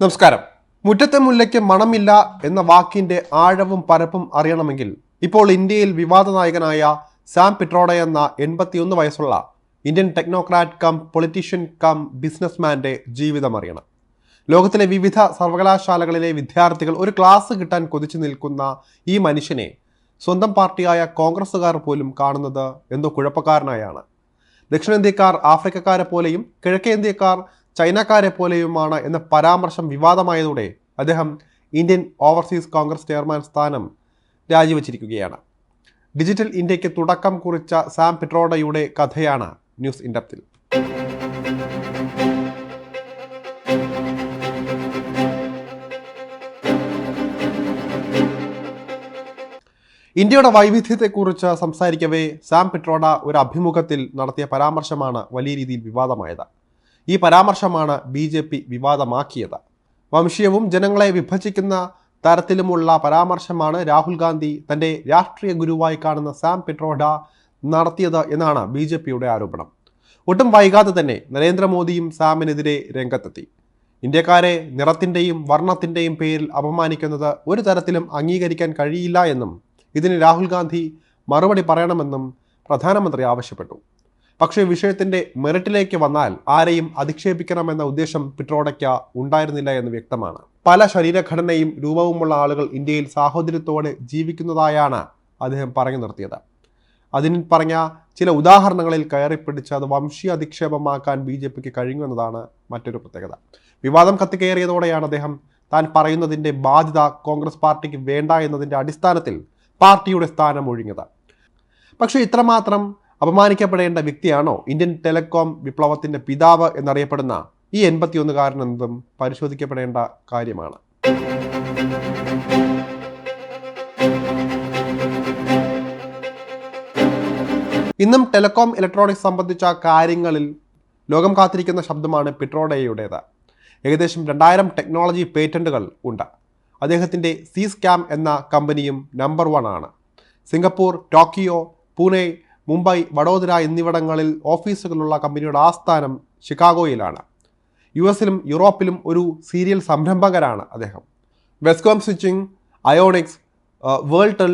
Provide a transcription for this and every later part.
നമസ്കാരം. മുറ്റത്തെ മുല്ലയ്ക്ക് മണമില്ല എന്ന വാക്കിന്റെ ആഴവും പരപ്പും അറിയണമെങ്കിൽ ഇപ്പോൾ ഇന്ത്യയിൽ വിവാദ നായകനായ സാം പിട്രോഡ എന്ന എൺപത്തിയൊന്ന് വയസ്സുള്ള Indian technocrat cum politician cum ബിസിനസ്മാന്റെ ജീവിതം അറിയണം. ലോകത്തിലെ വിവിധ സർവകലാശാലകളിലെ വിദ്യാർത്ഥികൾ ഒരു ക്ലാസ് കിട്ടാൻ കൊതിച്ചു നിൽക്കുന്ന ഈ മനുഷ്യനെ സ്വന്തം പാർട്ടിയായ കോൺഗ്രസ്സുകാർ പോലും കാണുന്നത് എന്തോ കുഴപ്പക്കാരനായാണ്. ദക്ഷിണേന്ത്യക്കാർ ആഫ്രിക്കക്കാരെ പോലെയും കിഴക്കേന്ത്യക്കാർ ചൈനക്കാരെ പോലെയുമാണ് എന്ന പരാമർശം വിവാദമായതോടെ അദ്ദേഹം ഇന്ത്യൻ ഓവർസീസ് കോൺഗ്രസ് ചെയർമാൻ സ്ഥാനം രാജിവെച്ചിരിക്കുകയാണ്. ഡിജിറ്റൽ ഇന്ത്യയ്ക്ക് തുടക്കം കുറിച്ച സാം പെട്രോഡയുടെ കഥയാണ് ന്യൂസ് ഇൻഡപ്തിൽ. ഇന്ത്യയുടെ വൈവിധ്യത്തെക്കുറിച്ച് സംസാരിക്കവേ സാം പിട്രോഡ ഒരു അഭിമുഖത്തിൽ നടത്തിയ പരാമർശമാണ് വലിയ രീതിയിൽ വിവാദമായത്. ഈ പരാമർശമാണ് ബി ജെ പി വിവാദമാക്കിയത്. വംശീയവും ജനങ്ങളെ വിഭജിക്കുന്ന തരത്തിലുമുള്ള പരാമർശമാണ് രാഹുൽ ഗാന്ധി തന്റെ രാഷ്ട്രീയ ഗുരുവായി കാണുന്ന സാം പിട്രോഡ നടത്തിയത് എന്നാണ് ബി ജെ പിയുടെ ആരോപണം. ഒട്ടും വൈകാതെ തന്നെ നരേന്ദ്രമോദിയും സാമിനെതിരെ രംഗത്തെത്തി. ഇന്ത്യക്കാരെ നിറത്തിന്റെയും വർണത്തിന്റെയും പേരിൽ അപമാനിക്കുന്നത് ഒരു തരത്തിലും അംഗീകരിക്കാൻ കഴിയില്ല എന്നും ഇതിന് രാഹുൽ ഗാന്ധി മറുപടി പറയണമെന്നും പ്രധാനമന്ത്രി ആവശ്യപ്പെട്ടു. പക്ഷേ വിഷയത്തിന്റെ മെറിറ്റിലേക്ക് വന്നാൽ ആരെയും അധിക്ഷേപിക്കണമെന്ന ഉദ്ദേശം പിട്രോഡയ്ക്ക് ഉണ്ടായിരുന്നില്ല എന്ന് വ്യക്തമാണ്. പല ശരീരഘടനയും രൂപവുമുള്ള ആളുകൾ ഇന്ത്യയിൽ സാഹോദര്യത്തോടെ ജീവിക്കുന്നതായാണ് അദ്ദേഹം പറഞ്ഞു നിർത്തിയത്. അതിന് പറഞ്ഞ ചില ഉദാഹരണങ്ങളിൽ കയറിപ്പിടിച്ച് അത് വംശീയ അധിക്ഷേപമാക്കാൻ ബി ജെ പിക്ക് കഴിഞ്ഞു എന്നതാണ് മറ്റൊരു പ്രത്യേകത. വിവാദം കത്തിക്കയറിയതോടെയാണ് അദ്ദേഹം താൻ പറയുന്നതിന്റെ ബാധ്യത കോൺഗ്രസ് പാർട്ടിക്ക് വേണ്ട എന്നതിന്റെ അടിസ്ഥാനത്തിൽ പാർട്ടിയുടെ സ്ഥാനം ഒഴിഞ്ഞത്. പക്ഷേ ഇത്രമാത്രം അപമാനിക്കപ്പെടേണ്ട വ്യക്തിയാണോ? ഇന്ത്യൻ ടെലികോം വിപ്ലവത്തിന്റെ പിതാവ് എന്നറിയപ്പെടുന്ന ഈ എൺപത്തിയൊന്നുകാരൻ എന്നതും പരിശോധിക്കപ്പെടേണ്ട കാര്യമാണ്. ഇന്നും ടെലികോം ഇലക്ട്രോണിക്സ് സംബന്ധിച്ച കാര്യങ്ങളിൽ ലോകം കാത്തിരിക്കുന്ന ശബ്ദമാണ് പിട്രോഡയുടേത്. ഏകദേശം രണ്ടായിരം ടെക്നോളജി പേറ്റന്റുകൾ ഉണ്ട്. അദ്ദേഹത്തിന്റെ സി സ്കാം എന്ന കമ്പനിയും നമ്പർ വൺ ആണ്. സിംഗപ്പൂർ ടോക്കിയോ പൂനെ മുംബൈ വഡോദര എന്നിവിടങ്ങളിൽ ഓഫീസുകളുള്ള കമ്പനിയുടെ ആസ്ഥാനം ഷിക്കാഗോയിലാണ് യു എസിലും യൂറോപ്പിലും ഒരു സീരിയൽ സംരംഭകരാണ് അദ്ദേഹം. വെസ്കോം സ്വിച്ചിങ് അയോണിക്സ് വേൾട്ടൽ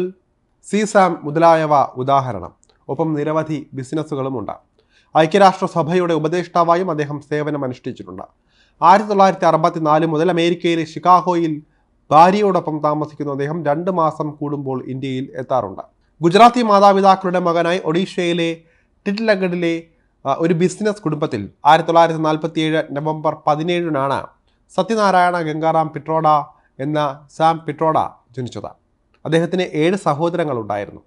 സീസാം മുതലായവ ഉദാഹരണം. ഒപ്പം നിരവധി ബിസിനസ്സുകളുമുണ്ട് ഐക്യരാഷ്ട്രസഭയുടെ ഉപദേഷ്ടാവായും അദ്ദേഹം സേവനം അനുഷ്ഠിച്ചിട്ടുണ്ട്. ആയിരത്തി തൊള്ളായിരത്തി അറുപത്തി നാല് മുതൽ അമേരിക്കയിലെ ഷിക്കാഗോയിൽ ഭാര്യയോടൊപ്പം താമസിക്കുന്ന അദ്ദേഹം രണ്ട് മാസം കൂടുമ്പോൾ ഇന്ത്യയിൽ എത്താറുണ്ട്. ഗുജറാത്തി മാതാപിതാക്കളുടെ മകനായി ഒഡീഷയിലെ ടിറ്റ്ലഗഡിലെ ഒരു ബിസിനസ് കുടുംബത്തിൽ ആയിരത്തി തൊള്ളായിരത്തി നാൽപ്പത്തി ഏഴ് നവംബർ പതിനേഴിനാണ് സത്യനാരായണ ഗംഗാറാം പിട്രോഡ എന്ന സാം പിട്രോഡ ജനിച്ചത്. അദ്ദേഹത്തിന് ഏഴ് സഹോദരങ്ങളുണ്ടായിരുന്നു.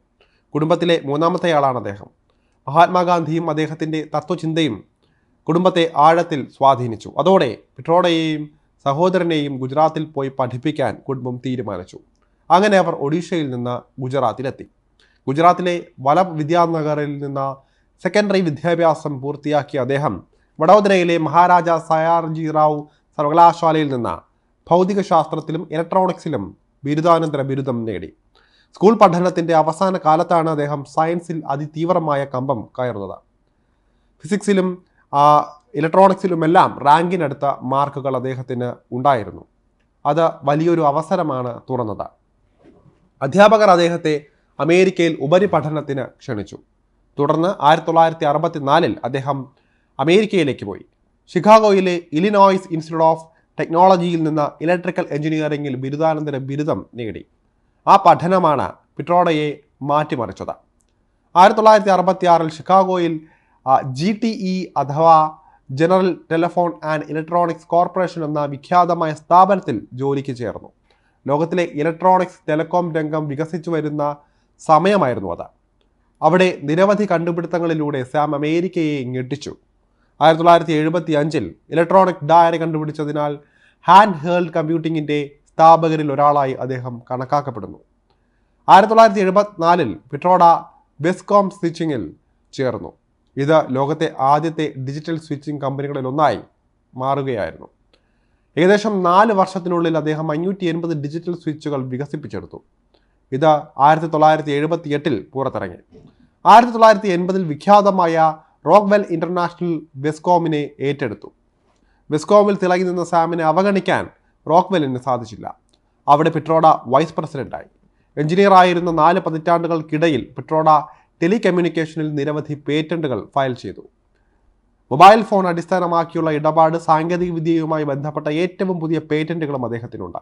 കുടുംബത്തിലെ മൂന്നാമത്തെയാളാണ് അദ്ദേഹം. മഹാത്മാഗാന്ധിയും അദ്ദേഹത്തിന്റെ തത്വചിന്തയും കുടുംബത്തെ ആഴത്തിൽ സ്വാധീനിച്ചു. അതോടെ പിട്രോഡയെയും സഹോദരനെയും ഗുജറാത്തിൽ പോയി പഠിപ്പിക്കാൻ കുടുംബം തീരുമാനിച്ചു. അങ്ങനെ അവർ ഒഡീഷയിൽ നിന്ന് ഗുജറാത്തിലെത്തി. ഗുജറാത്തിലെ വല വിദ്യാനഗറിൽ നിന്ന് സെക്കൻഡറി വിദ്യാഭ്യാസം പൂർത്തിയാക്കിയ അദ്ദേഹം വഡോദരയിലെ മഹാരാജ സയാർജി റാവു സർവകലാശാലയിൽ നിന്ന് ഭൗതികശാസ്ത്രത്തിലും ഇലക്ട്രോണിക്സിലും ബിരുദാനന്തര ബിരുദം നേടി. സ്കൂൾ പഠനത്തിന്റെ അവസാന കാലത്താണ് അദ്ദേഹം സയൻസിൽ അതിതീവ്രമായ കമ്പം കയറുന്നത്. ഫിസിക്സിലും ഇലക്ട്രോണിക്സിലുമെല്ലാം റാങ്കിനടുത്ത മാർക്കുകൾ അദ്ദേഹത്തിന് ഉണ്ടായിരുന്നു. അത് വലിയൊരു അവസരമാണ് തുറന്നത്. അധ്യാപകർ അദ്ദേഹത്തെ അമേരിക്കയിൽ ഉപരിപഠനത്തിന് ക്ഷണിച്ചു. തുടർന്ന് ആയിരത്തി തൊള്ളായിരത്തി അറുപത്തിനാലിൽ അദ്ദേഹം അമേരിക്കയിലേക്ക് പോയി. ഷിക്കാഗോയിലെ ഇലിനോയ്സ് ഇൻസ്റ്റിറ്റ്യൂട്ട് ഓഫ് ടെക്നോളജിയിൽ നിന്ന് ഇലക്ട്രിക്കൽ എഞ്ചിനീയറിംഗിൽ ബിരുദാനന്തര ബിരുദം നേടി. ആ പഠനമാണ് പിട്രോഡയെ മാറ്റിമറിച്ചത്. ആയിരത്തി തൊള്ളായിരത്തി അറുപത്തി ആറിൽ ഷിക്കാഗോയിൽ ജി ടി ഇ അഥവാ general telephone and electronics corporation എന്ന വിഖ്യാതമായ സ്ഥാപനത്തിൽ ജോലിക്ക് ചേർന്നു. ലോകത്തിലെ ഇലക്ട്രോണിക്സ് ടെലികോം രംഗം വികസിച്ചു വരുന്ന സമയമായിരുന്നു അത്. അവിടെ നിരവധി കണ്ടുപിടുത്തങ്ങളിലൂടെ സാം അമേരിക്കയെ ഞെട്ടിച്ചു ആയിരത്തി തൊള്ളായിരത്തി എഴുപത്തി അഞ്ചിൽ ഇലക്ട്രോണിക് ഡയറി കണ്ടുപിടിച്ചതിനാൽ ഹാൻഡ് ഹേൾഡ് കമ്പ്യൂട്ടിങ്ങിന്റെ സ്ഥാപകരിൽ ഒരാളായി അദ്ദേഹം കണക്കാക്കപ്പെടുന്നു. ആയിരത്തി തൊള്ളായിരത്തി എഴുപത്തിനാലിൽ പിട്രോഡ ബെസ്കോം സ്വിച്ചിങ്ങിൽ ചേർന്നു. ഇത് ലോകത്തെ ആദ്യത്തെ ഡിജിറ്റൽ സ്വിച്ചിങ് കമ്പനികളിൽ ഒന്നായി മാറുകയായിരുന്നു. ഏകദേശം നാല് വർഷത്തിനുള്ളിൽ അദ്ദേഹം അഞ്ഞൂറ്റി എൺപത് ഡിജിറ്റൽ സ്വിച്ചുകൾ വികസിപ്പിച്ചെടുത്തു. ഇത് ആയിരത്തി തൊള്ളായിരത്തി എഴുപത്തി എട്ടിൽ പുറത്തിറങ്ങി. ആയിരത്തി തൊള്ളായിരത്തി എൺപതിൽ വിഖ്യാതമായ റോക്ക്വെൽ ഇന്റർനാഷണൽ വെസ്കോമിനെ ഏറ്റെടുത്തു. വെസ്കോമിൽ തിളങ്ങി നിന്ന സാമിനെ അവഗണിക്കാൻ റോക്ക്വെല്ലിന് സാധിച്ചില്ല. അവിടെ പിട്രോഡ വൈസ് പ്രസിഡന്റായി. എഞ്ചിനീയർ ആയിരുന്ന നാല് പതിറ്റാണ്ടുകൾക്കിടയിൽ പിട്രോഡ ടെലികമ്മ്യൂണിക്കേഷനിൽ നിരവധി പേറ്റന്റുകൾ ഫയൽ ചെയ്തു. മൊബൈൽ ഫോൺ അടിസ്ഥാനമാക്കിയുള്ള ഇടപാട് സാങ്കേതികവിദ്യയുമായി ബന്ധപ്പെട്ട ഏറ്റവും പുതിയ പേറ്റന്റുകളും അദ്ദേഹത്തിനുണ്ട്.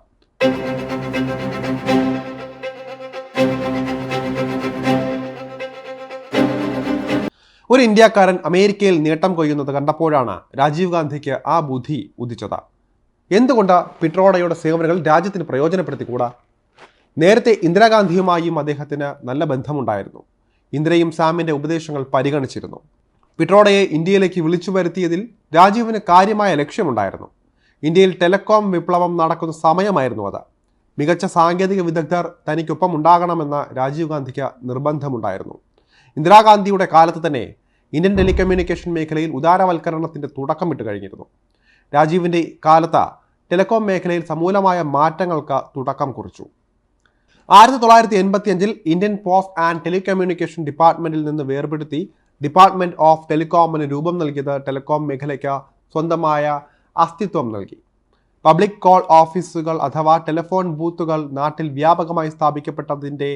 ഒരു ഇന്ത്യക്കാരൻ അമേരിക്കയിൽ നേട്ടം കൊയ്യുന്നത് കണ്ടപ്പോഴാണ് രാജീവ് ഗാന്ധിക്ക് ആ ബുദ്ധി ഉദിച്ചത്. എന്തുകൊണ്ട് പിട്രോഡയുടെ സേവനങ്ങൾ രാജ്യത്തിന് പ്രയോജനപ്പെടുത്തിക്കൂടാ? നേരത്തെ ഇന്ദിരാഗാന്ധിയുമായും അദ്ദേഹത്തിന് നല്ല ബന്ധമുണ്ടായിരുന്നു. ഇന്ദിരയും സാമിന്റെ ഉപദേശങ്ങൾ പരിഗണിച്ചിരുന്നു. പിട്രോഡയെ ഇന്ത്യയിലേക്ക് വിളിച്ചു വരുത്തിയതിൽ രാജീവിന് കാര്യമായ ലക്ഷ്യമുണ്ടായിരുന്നു. ഇന്ത്യയിൽ ടെലികോം വിപ്ലവം നടക്കുന്ന സമയമായിരുന്നു അത്. മികച്ച സാങ്കേതിക വിദഗ്ധർ തനിക്കൊപ്പം ഉണ്ടാകണമെന്ന രാജീവ് ഗാന്ധിക്ക് നിർബന്ധമുണ്ടായിരുന്നു. ഇന്ദിരാഗാന്ധിയുടെ കാലത്ത് തന്നെ ഇന്ത്യൻ ടെലികമ്മ്യൂണിക്കേഷൻ മേഖലയിൽ ഉദാരവൽക്കരണത്തിന്റെ തുടക്കമിട്ട് കഴിഞ്ഞിരുന്നു. രാജീവിന്റെ കാലത്ത് ടെലികോം മേഖലയിൽ സമൂലമായ മാറ്റങ്ങൾക്ക് തുടക്കം കുറിച്ചു. ആയിരത്തി തൊള്ളായിരത്തി എൺപത്തി അഞ്ചിൽ ഇന്ത്യൻ പോസ്റ്റ് ആൻഡ് ടെലികമ്മ്യൂണിക്കേഷൻ ഡിപ്പാർട്ട്മെന്റിൽ നിന്ന് വേർപെടുത്തി ഡിപ്പാർട്ട്മെന്റ് ഓഫ് ടെലികോമിന് രൂപം നൽകിയത് ടെലികോം മേഖലയ്ക്ക് സ്വന്തമായ അസ്തിത്വം നൽകി. പബ്ലിക് കോൾ ഓഫീസുകൾ അഥവാ ടെലിഫോൺ ബൂത്തുകൾ നാട്ടിൽ വ്യാപകമായി സ്ഥാപിക്കപ്പെട്ടതിന്റെ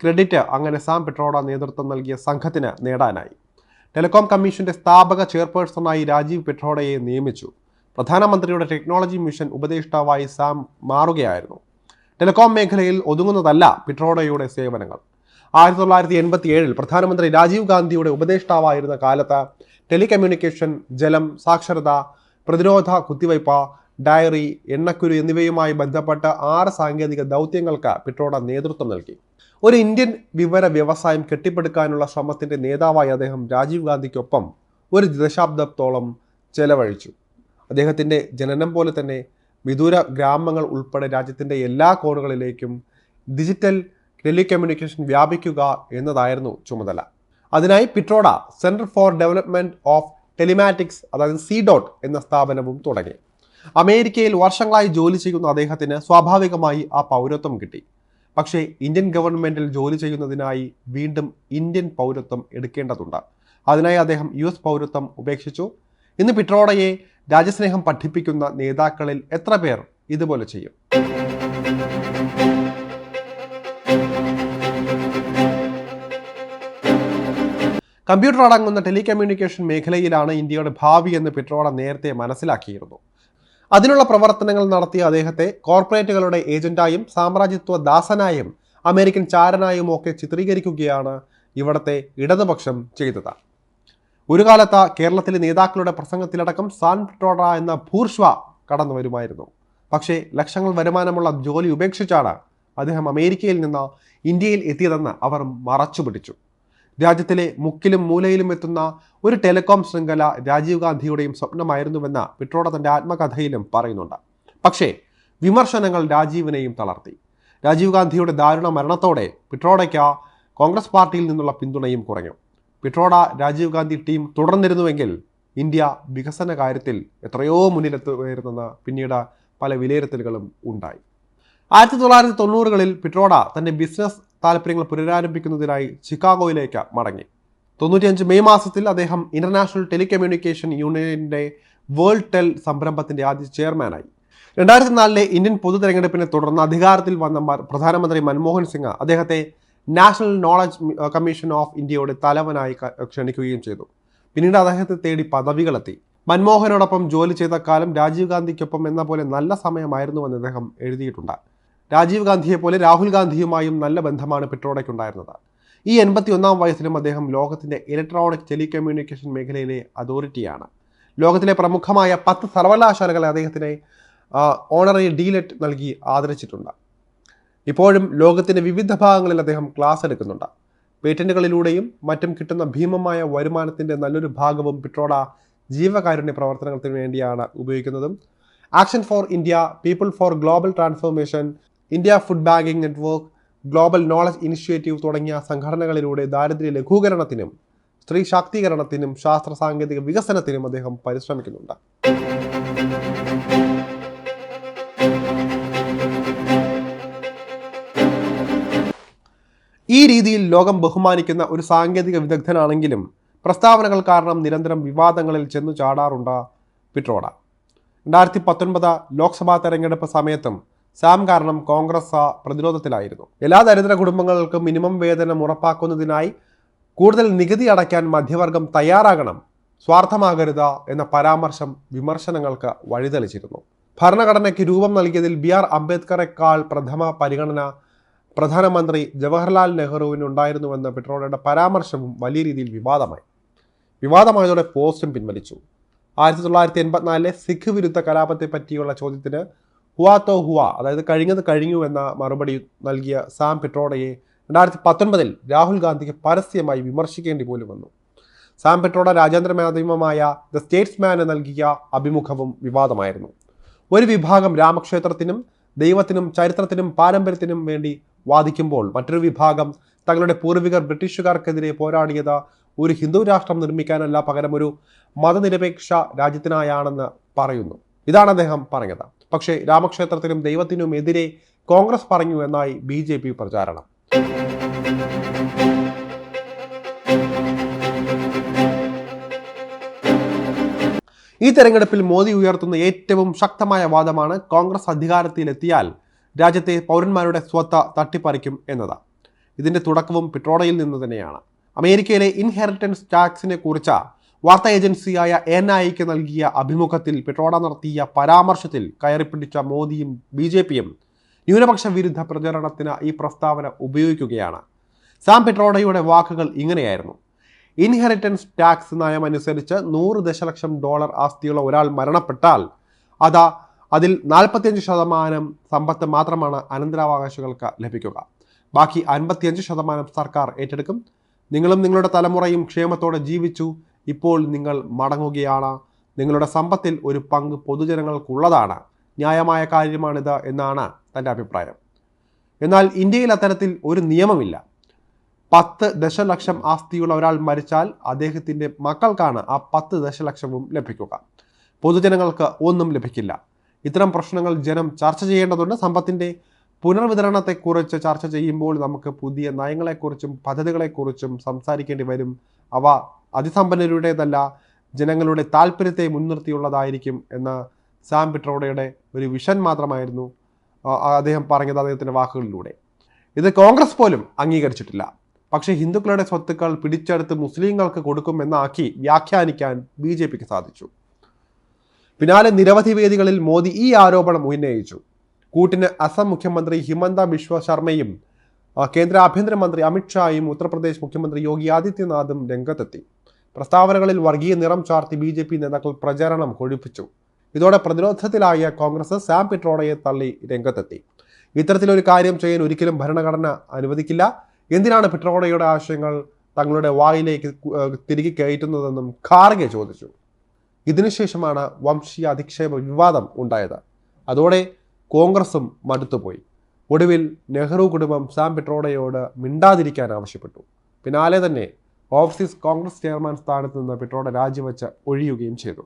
ക്രെഡിറ്റ് അങ്ങനെ സാം പെട്രോഡ നേതൃത്വം നൽകിയ സംഘത്തിന് നേടാനായി. ടെലികോം കമ്മീഷന്റെ സ്ഥാപക ചെയർപേഴ്സണായി രാജീവ് പെട്രോഡയെ നിയമിച്ചു. പ്രധാനമന്ത്രിയുടെ ടെക്നോളജി മിഷൻ ഉപദേഷ്ടാവായി സാം മാറുകയായിരുന്നു. ടെലികോം മേഖലയിൽ ഒതുങ്ങുന്നതല്ല പെട്രോഡയുടെ സേവനങ്ങൾ. ആയിരത്തി തൊള്ളായിരത്തി എൺപത്തി ഏഴിൽ പ്രധാനമന്ത്രി രാജീവ് ഗാന്ധിയുടെ ഉപദേഷ്ടാവായിരുന്ന കാലത്ത് ടെലികമ്മ്യൂണിക്കേഷൻ ജലം സാക്ഷരത പ്രതിരോധ കുത്തിവയ്പ ഡയറി എണ്ണക്കുരു എന്നിവയുമായി ബന്ധപ്പെട്ട ആറ് സാങ്കേതിക ദൗത്യങ്ങൾക്ക് പിട്രോഡ നേതൃത്വം നൽകി. ഒരു ഇന്ത്യൻ വിവര വ്യവസായം കെട്ടിപ്പടുക്കാനുള്ള ശ്രമത്തിന്റെ നേതാവായി അദ്ദേഹം രാജീവ് ഗാന്ധിക്കൊപ്പം ഒരു ദശാബ്ദത്തോളം ചെലവഴിച്ചു. അദ്ദേഹത്തിന്റെ ജനനം പോലെ തന്നെ വിദൂര ഗ്രാമങ്ങൾ ഉൾപ്പെടെ രാജ്യത്തിന്റെ എല്ലാ കോണുകളിലേക്കും ഡിജിറ്റൽ ടെലികമ്മ്യൂണിക്കേഷൻ വ്യാപിക്കുക എന്നതായിരുന്നു ചുമതല. അതിനായി Pitroda centre for development of telematics അതായത് സി ഡോട്ട് എന്ന സ്ഥാപനവും തുടങ്ങി. അമേരിക്കയിൽ വർഷങ്ങളായി ജോലി ചെയ്യുന്ന അദ്ദേഹത്തിന് സ്വാഭാവികമായി ആ പൗരത്വം കിട്ടി. പക്ഷേ ഇന്ത്യൻ ഗവൺമെന്റിൽ ജോലി ചെയ്യുന്നതിനായി വീണ്ടും ഇന്ത്യൻ പൗരത്വം എടുക്കേണ്ടതുണ്ട്. അതിനായി അദ്ദേഹം യു എസ് പൗരത്വം ഉപേക്ഷിച്ചു. ഇന്ന് പിട്രോഡയെ രാജ്യസ്നേഹം പഠിപ്പിക്കുന്ന നേതാക്കളിൽ എത്ര പേർ ഇതുപോലെ ചെയ്യും? കമ്പ്യൂട്ടർ അടങ്ങുന്ന ടെലികമ്മ്യൂണിക്കേഷൻ മേഖലയിലാണ് ഇന്ത്യയുടെ ഭാവി എന്ന് പിട്രോഡ നേരത്തെ മനസ്സിലാക്കിയിരുന്നു. അതിനുള്ള പ്രവർത്തനങ്ങൾ നടത്തിയ അദ്ദേഹത്തെ കോർപ്പറേറ്റുകളുടെ ഏജന്റായും സാമ്രാജ്യത്വ ദാസനായും അമേരിക്കൻ ചാരനായും ഒക്കെ ചിത്രീകരിക്കുകയാണ് ഇവിടത്തെ ഇടതുപക്ഷം ചെയ്തത്. ഒരു കാലത്ത് കേരളത്തിലെ നേതാക്കളുടെ പ്രസംഗത്തിലടക്കം സാൻ പെട്രോഡ എന്ന ഭൂർഷ്വ കടന്നു വരുമായിരുന്നു പക്ഷേ ലക്ഷങ്ങൾ വരുമാനമുള്ള ജോലി ഉപേക്ഷിച്ചാണ് അദ്ദേഹം അമേരിക്കയിൽ നിന്ന് ഇന്ത്യയിൽ എത്തിയതെന്ന് അവർ മറച്ചു പിടിച്ചു രാജ്യത്തിലെ മുക്കിലും മൂലയിലും എത്തുന്ന ഒരു ടെലികോം ശൃംഖല രാജീവ് ഗാന്ധിയുടെയും സ്വപ്നമായിരുന്നുവെന്ന് പിട്രോഡ തന്റെ ആത്മകഥയിലും പറയുന്നുണ്ട്. പക്ഷേ വിമർശനങ്ങൾ രാജീവിനെയും തളർത്തി. രാജീവ് ഗാന്ധിയുടെ ദാരുണ മരണത്തോടെ പിട്രോഡയ്ക്ക് കോൺഗ്രസ് പാർട്ടിയിൽ നിന്നുള്ള പിന്തുണയും കുറഞ്ഞു. പിട്രോഡ രാജീവ് ഗാന്ധി ടീം തുടർന്നിരുന്നുവെങ്കിൽ ഇന്ത്യ വികസന കാര്യത്തിൽ എത്രയോ മുന്നിലെത്തുമായിരുന്നെന്ന് പിന്നീട് പല വിലയിരുത്തലുകളും ഉണ്ടായി. ആയിരത്തി തൊള്ളായിരത്തി തൊണ്ണൂറുകളിൽ പിട്രോഡ തന്റെ ബിസിനസ് താല്പര്യങ്ങൾ പുനരാരംഭിക്കുന്നതിനായി ചിക്കാഗോയിലേക്ക് മടങ്ങി. തൊണ്ണൂറ്റിയഞ്ച് മെയ് മാസത്തിൽ അദ്ദേഹം ഇന്റർനാഷണൽ ടെലികമ്മ്യൂണിക്കേഷൻ യൂണിയന്റെ വേൾഡ് ടെൽ സംരംഭത്തിന്റെ ആദ്യ ചെയർമാനായി. രണ്ടായിരത്തി നാലിലെ ഇന്ത്യൻ പൊതു തെരഞ്ഞെടുപ്പിനെ തുടർന്ന് അധികാരത്തിൽ വന്ന പ്രധാനമന്ത്രി മൻമോഹൻ സിംഗ് അദ്ദേഹത്തെ നാഷണൽ നോളജ് കമ്മീഷൻ ഓഫ് ഇന്ത്യയുടെ തലവനായി ക്ഷണിക്കുകയും ചെയ്തു. പിന്നീട് അദ്ദേഹത്തെ തേടി പദവികളെത്തി. മൻമോഹനോടൊപ്പം ജോലി ചെയ്ത കാലം രാജീവ് ഗാന്ധിക്കൊപ്പം എന്ന പോലെ നല്ല സമയമായിരുന്നുവെന്ന് അദ്ദേഹം എഴുതിയിട്ടുണ്ട്. രാജീവ് ഗാന്ധിയെ പോലെ രാഹുൽ ഗാന്ധിയുമായും നല്ല ബന്ധമാണ് പെട്രോഡയ്ക്കുണ്ടായിരുന്നത് ഈ എൺപത്തി ഒന്നാം വയസ്സിലും അദ്ദേഹം ലോകത്തിന്റെ ഇലക്ട്രോണിക് ടെലികമ്മ്യൂണിക്കേഷൻ മേഖലയിലെ അതോറിറ്റിയാണ്. ലോകത്തിലെ പ്രമുഖമായ പത്ത് സർവകലാശാലകളെ അദ്ദേഹത്തിന് ഓണറി ഡീലെറ്റ് നൽകി ആദരിച്ചിട്ടുണ്ട്. ഇപ്പോഴും ലോകത്തിന്റെ വിവിധ ഭാഗങ്ങളിൽ അദ്ദേഹം ക്ലാസ് എടുക്കുന്നുണ്ട്. പേറ്റന്റുകളിലൂടെയും മറ്റും കിട്ടുന്ന ഭീമമായ വരുമാനത്തിന്റെ നല്ലൊരു ഭാഗവും പിട്രോഡ ജീവകാരുണ്യ പ്രവർത്തനത്തിന് വേണ്ടിയാണ് ഉപയോഗിക്കുന്നതും. Action for India people for global transformation India food banking network global knowledge initiative തുടങ്ങിയ സംഘടനകളിലൂടെ ദാരിദ്ര്യ ലഘൂകരണത്തിനും സ്ത്രീ ശാക്തീകരണത്തിനും ശാസ്ത്ര സാങ്കേതിക വികസനത്തിനും അദ്ദേഹം പരിശ്രമിക്കുന്നുണ്ട്. ഈ രീതിയിൽ ലോകം ബഹുമാനിക്കുന്ന ഒരു സാങ്കേതിക വിദഗ്ധനാണെങ്കിലും പ്രസ്താവനകൾ കാരണം നിരന്തരം വിവാദങ്ങളിൽ ചെന്നു ചാടാറുണ്ട് പിട്രോഡ. രണ്ടായിരത്തി പത്തൊൻപത് ലോക്സഭാ തെരഞ്ഞെടുപ്പ് സമയത്തും സാം കാരണം കോൺഗ്രസ് പ്രതിരോധത്തിലായിരുന്നു. എല്ലാ ദരിദ്ര കുടുംബങ്ങൾക്കും മിനിമം വേതനം ഉറപ്പാക്കുന്നതിനായി കൂടുതൽ നികുതി അടയ്ക്കാൻ മധ്യവർഗം തയ്യാറാകണം സ്വാർത്ഥമാകരുത് എന്ന പരാമർശം വിമർശനങ്ങൾക്ക് വഴിതെളിച്ചിരുന്നു. ഭരണഘടനയ്ക്ക് രൂപം നൽകിയതിൽ ബി ആർ അംബേദ്കറെക്കാൾ പ്രഥമ പരിഗണന പ്രധാനമന്ത്രി ജവഹർലാൽ നെഹ്റുവിന് ഉണ്ടായിരുന്നുവെന്ന പെട്രോളയുടെ പരാമർശവും വലിയ രീതിയിൽ വിവാദമായി. വിവാദമായതോടെ പോസ്റ്റും പിൻവലിച്ചു. ആയിരത്തി തൊള്ളായിരത്തി എൺപത്തിനാലിലെ സിഖ് വിരുദ്ധ കലാപത്തെ പറ്റിയുള്ള ചോദ്യത്തിന് ഹുവാത്തോ ഹുവ അതായത് കഴിഞ്ഞത് കഴിഞ്ഞു എന്ന മറുപടി നൽകിയ സാം പെട്രോഡയെ രണ്ടായിരത്തി പത്തൊൻപതിൽ രാഹുൽ ഗാന്ധിക്ക് പരസ്യമായി വിമർശിക്കേണ്ടി പോലും വന്നു. സാം പെട്രോഡ രാജ്യാന്തര മാധ്യമമായ ദ സ്റ്റേറ്റ്സ്മാന് നൽകിയ അഭിമുഖവും വിവാദമായിരുന്നു. ഒരു വിഭാഗം രാമക്ഷേത്രത്തിനും ദൈവത്തിനും ചരിത്രത്തിനും പാരമ്പര്യത്തിനും വേണ്ടി വാദിക്കുമ്പോൾ മറ്റൊരു വിഭാഗം തങ്ങളുടെ പൂർവികർ ബ്രിട്ടീഷുകാർക്കെതിരെ പോരാടിയത് ഒരു ഹിന്ദു രാഷ്ട്രം നിർമ്മിക്കാനല്ല പകരം ഒരു മതനിരപേക്ഷ രാജ്യത്തിനായാണെന്ന് പറയുന്നു. ഇതാണ് അദ്ദേഹം പറഞ്ഞത്. പക്ഷേ രാമക്ഷേത്രത്തിനും ദൈവത്തിനും എതിരെ കോൺഗ്രസ് പറഞ്ഞു എന്നായി ബി ജെ പി പ്രചാരണം. ഈ തെരഞ്ഞെടുപ്പിൽ മോദി ഉയർത്തുന്ന ഏറ്റവും ശക്തമായ വാദമാണ് കോൺഗ്രസ് അധികാരത്തിലെത്തിയാൽ രാജ്യത്തെ പൗരന്മാരുടെ സ്വത്ത തട്ടിപ്പറിക്കും എന്നത്. ഇതിന്റെ തുടക്കവും പിട്രോഡയിൽ നിന്ന് തന്നെയാണ്. അമേരിക്കയിലെ ഇൻഹെറിറ്റൻസ് ടാക്സിനെ കുറിച്ച് വാർത്താ ഏജൻസിയായ എൻ ഐക്ക് നൽകിയ അഭിമുഖത്തിൽ പിട്രോഡ നടത്തിയ പരാമർശത്തിൽ കയറിപ്പിടിച്ച മോദിയും ബി ജെ പിയും ന്യൂനപക്ഷ വിരുദ്ധ പ്രചരണത്തിന് ഈ പ്രസ്താവന ഉപയോഗിക്കുകയാണ്. സാം പിട്രോഡയുടെ വാക്കുകൾ ഇങ്ങനെയായിരുന്നു. ഇൻഹെറിറ്റൻസ് ടാക്സ് നയം അനുസരിച്ച് നൂറ് ദശലക്ഷം ഡോളർ ആസ്തിയുള്ള ഒരാൾ മരണപ്പെട്ടാൽ അതാ അതിൽ നാൽപ്പത്തിയഞ്ച് ശതമാനം സമ്പത്ത് മാത്രമാണ് അനന്തരാവകാശികൾക്ക് ലഭിക്കുക. ബാക്കി അൻപത്തിയഞ്ച് ശതമാനം സർക്കാർ ഏറ്റെടുക്കും. നിങ്ങളും നിങ്ങളുടെ തലമുറയും ക്ഷേമത്തോടെ ജീവിച്ചു. ഇപ്പോൾ നിങ്ങൾ മടങ്ങുകയാണ്. നിങ്ങളുടെ സമ്പത്തിൽ ഒരു പങ്ക് പൊതുജനങ്ങൾക്കുള്ളതാണ്. ന്യായമായ കാര്യമാണിത് എന്നാണ് തന്റെ അഭിപ്രായം. എന്നാൽ ഇന്ത്യയിൽ അത്തരത്തിൽ ഒരു നിയമമില്ല. പത്ത് ദശലക്ഷം ആസ്തിയുള്ള ഒരാൾ മരിച്ചാൽ അദ്ദേഹത്തിന്റെ മക്കൾക്കാണ് ആ പത്ത് ദശലക്ഷവും ലഭിക്കുക. പൊതുജനങ്ങൾക്ക് ഒന്നും ലഭിക്കില്ല. ഇത്തരം പ്രശ്നങ്ങൾ ജനം ചർച്ച ചെയ്യേണ്ടതുണ്ട്. സമ്പത്തിന്റെ പുനർവിതരണത്തെക്കുറിച്ച് ചർച്ച ചെയ്യുമ്പോൾ നമുക്ക് പുതിയ നയങ്ങളെക്കുറിച്ചും പദ്ധതികളെക്കുറിച്ചും സംസാരിക്കേണ്ടി വരും. അവ അതിസമ്പന്നരുടേതല്ല ജനങ്ങളുടെ താല്പര്യത്തെ മുൻനിർത്തിയുള്ളതായിരിക്കും എന്ന സാം പിട്രോഡയുടെ ഒരു വിഷൻ മാത്രമായിരുന്നു അദ്ദേഹം പറഞ്ഞത് അദ്ദേഹത്തിന്റെ വാക്കുകളിലൂടെ. ഇത് കോൺഗ്രസ് പോലും അംഗീകരിച്ചിട്ടില്ല. പക്ഷേ ഹിന്ദുക്കളുടെ സ്വത്തുക്കൾ പിടിച്ചെടുത്ത് മുസ്ലിങ്ങൾക്ക് കൊടുക്കുമെന്നാക്കി വ്യാഖ്യാനിക്കാൻ ബി ജെ പിക്ക് സാധിച്ചു. പിന്നാലെ നിരവധി വേദികളിൽ മോദി ഈ ആരോപണം ഉന്നയിച്ചു. കൂട്ടിന് അസം മുഖ്യമന്ത്രി ഹിമന്ത ബിശ്വ ശർമ്മയും കേന്ദ്ര ആഭ്യന്തരമന്ത്രി അമിത്ഷായും ഉത്തർപ്രദേശ് മുഖ്യമന്ത്രി യോഗി ആദിത്യനാഥും രംഗത്തെത്തി. പ്രസ്താവനകളിൽ വർഗീയ നിറം ചാർത്തി ബി ജെ പി നേതാക്കൾ പ്രചാരണം കൊഴിപ്പിച്ചു. ഇതോടെ പ്രതിരോധത്തിലായ കോൺഗ്രസ് സാം പിട്രോഡയെ തള്ളി രംഗത്തെത്തി. ഇത്തരത്തിലൊരു കാര്യം ചെയ്യാൻ ഒരിക്കലും ഭരണഘടന അനുവദിക്കില്ല. എന്തിനാണ് പിട്രോഡയുടെ ആശയങ്ങൾ തങ്ങളുടെ വായിലേക്ക് തിരികെ കയറ്റുന്നതെന്നും ഖാർഗെ ചോദിച്ചു. ഇതിനുശേഷമാണ് വംശീയ അധിക്ഷേപ വിവാദം ഉണ്ടായത്. അതോടെ കോൺഗ്രസും മടുത്തുപോയി. ഒടുവിൽ നെഹ്റു കുടുംബം സാം പിട്രോഡയോട് മിണ്ടാതിരിക്കാൻ ആവശ്യപ്പെട്ടു. പിന്നാലെ തന്നെ ഓവർസീസ് കോൺഗ്രസ് ചെയർമാൻ സ്ഥാനത്ത് നിന്ന് പിട്രോഡ രാജിവെച്ച് ഒഴിയുകയും ചെയ്തു.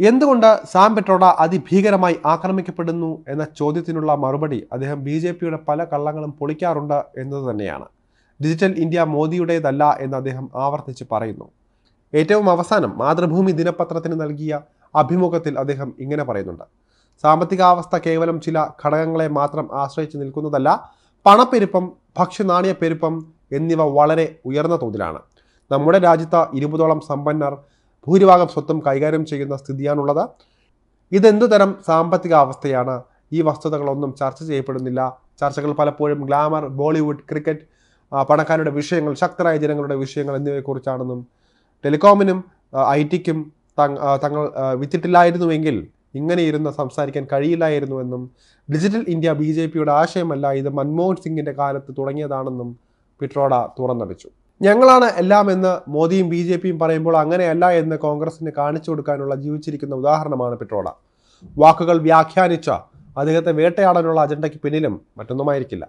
എന്തുകൊണ്ട് സാം പെട്രോഡ അതിഭീകരമായി ആക്രമിക്കപ്പെടുന്നു എന്ന ചോദ്യത്തിനുള്ള മറുപടി അദ്ദേഹം ബി ജെ പിയുടെ പല കള്ളങ്ങളും പൊളിക്കാറുണ്ട് എന്നത് തന്നെയാണ്. ഡിജിറ്റൽ ഇന്ത്യ മോദിയുടേതല്ല എന്ന് അദ്ദേഹം ആവർത്തിച്ച് പറയുന്നു. ഏറ്റവും അവസാനം മാതൃഭൂമി ദിനപത്രത്തിന് നൽകിയ അഭിമുഖത്തിൽ അദ്ദേഹം ഇങ്ങനെ പറയുന്നുണ്ട്. സാമ്പത്തികാവസ്ഥ കേവലം ചില ഘടകങ്ങളെ മാത്രം ആശ്രയിച്ച് നിൽക്കുന്നതല്ല പണപ്പെരുപ്പം ഭക്ഷ്യനാണയപ്പെരുപ്പം എന്നിവ വളരെ ഉയർന്ന തോതിലാണ്. നമ്മുടെ രാജ്യത്ത് ഇരുപതോളം സമ്പന്നർ ഭൂരിഭാഗം സ്വത്തും കൈകാര്യം ചെയ്യുന്ന സ്ഥിതിയാണുള്ളത്. ഇതെന്തു തരം സാമ്പത്തികാവസ്ഥയാണ്? ഈ വസ്തുതകളൊന്നും ചർച്ച ചെയ്യപ്പെടുന്നില്ല. ചർച്ചകൾ പലപ്പോഴും ഗ്ലാമർ ബോളിവുഡ് ക്രിക്കറ്റ് പണക്കാരുടെ വിഷയങ്ങൾ ശക്തരായ ജനങ്ങളുടെ വിഷയങ്ങൾ എന്നിവയെക്കുറിച്ചാണെന്നും ടെലികോമിനും ഐ ടിക്കും തങ്ങൾ വിത്തിട്ടില്ലായിരുന്നുവെങ്കിൽ ഇങ്ങനെ ഇരുന്ന് സംസാരിക്കാൻ കഴിയില്ലായിരുന്നുവെന്നും ഡിജിറ്റൽ ഇന്ത്യ ബി ജെ പിയുടെ ആശയമല്ല ഇത് മൻമോഹൻ സിംഗിന്റെ കാലത്ത് തുടങ്ങിയതാണെന്നും പിട്രോഡ തുറന്നടിച്ചു. ഞങ്ങളാണ് എല്ലാം എന്ന് മോദിയും ബി ജെ പിയും പറയുമ്പോൾ അങ്ങനെയല്ല എന്ന് കോൺഗ്രസിന് കാണിച്ചു കൊടുക്കാനുള്ള ജീവിച്ചിരിക്കുന്ന ഉദാഹരണമാണ് പിട്രോഡ. വാക്കുകൾ വ്യാഖ്യാനിച്ച അദ്ദേഹത്തെ വേട്ടയാടാനുള്ള അജണ്ടയ്ക്ക് പിന്നിലും മറ്റൊന്നുമായിരിക്കില്ല.